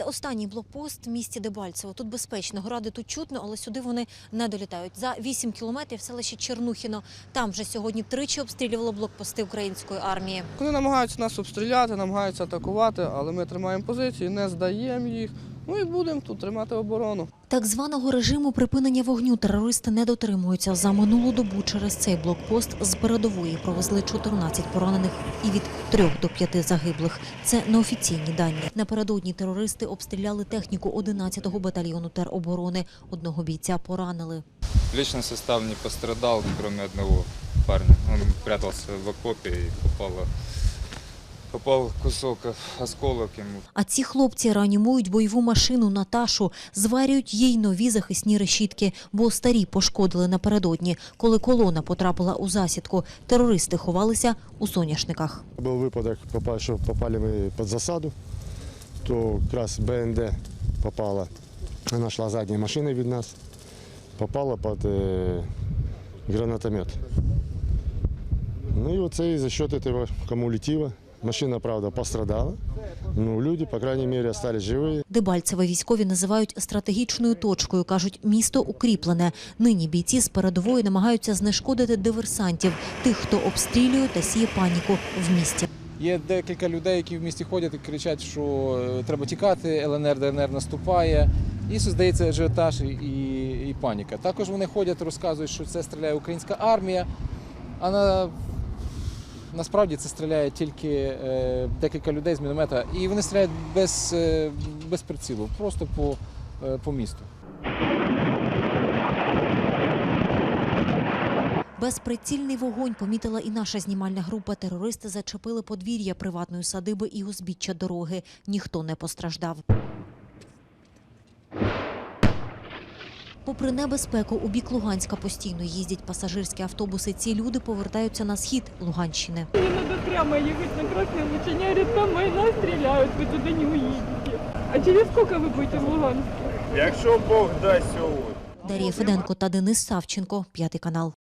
Це останній блокпост в місті Дебальцево. Тут безпечно. Гради тут чутно, але сюди вони не долітають. За 8 кілометрів селище Чернухіно. Там вже сьогодні тричі обстрілювало блокпости української армії. Вони намагаються нас обстріляти, намагаються атакувати, але ми тримаємо позиції, не здаємо їх. Ну і будемо тут тримати оборону. Так званого режиму припинення вогню терористи не дотримуються. За минулу добу через цей блокпост з передової провезли 14 поранених і від 3 до 5 загиблих. Це неофіційні дані. Напередодні терористи обстріляли техніку 11-го батальйону тероборони. Одного бійця поранили. Личный состав не пострадал, кроме одного парня. Он прятался в окопе и попало, попал кусок осколок ему А ці хлопці реанімують бойову машину Наташу, зварюють їй нові захисні решітки, бо старі пошкодили напередодні. Коли колона потрапила у засідку, терористи ховалися у соняшниках. Був випадок, що попали ми під засаду, то якраз БНД попала, вона йшла задня машина від нас, попала під е, гранатомет. Ну і оце і за счет цього кумулятива. Машина, правда, пострадала, но люди, по крайней мере, остались живые. Дебальцеве військові називають стратегічною точкою. кажуть, місто укріплене. Нині бійці з передової намагаються знешкодити диверсантів, тих, хто обстрілює та сіє паніку в місті. Є декілька людей, які в місті ходять і кричать, що е, треба тікати, ЛНР, ДНР наступає. І создається ажіотаж і, і, і паніка. Також вони ходять, розказують, що це стріляє українська армія, а на, насправді це стріляє тільки е, декілька людей з міномета. І вони стріляють без, е, без прицілу, просто по, е, по місту. Безприцільний вогонь помітила і наша знімальна група. Терористи зачепили подвір'я приватної садиби і узбіччя дороги. Ніхто не постраждав. Попри небезпеку, у бік Луганська постійно їздять пасажирські автобуси. Ці люди повертаються на схід Луганщини. Мне надо прямо їхати на красне лучення, там война стріляють, ви туди не уїдете. А через скільки ви будете в Луганську? Якщо Бог дасть сьогодні. Дар'я Феденко та Денис Савченко, п'ятий канал.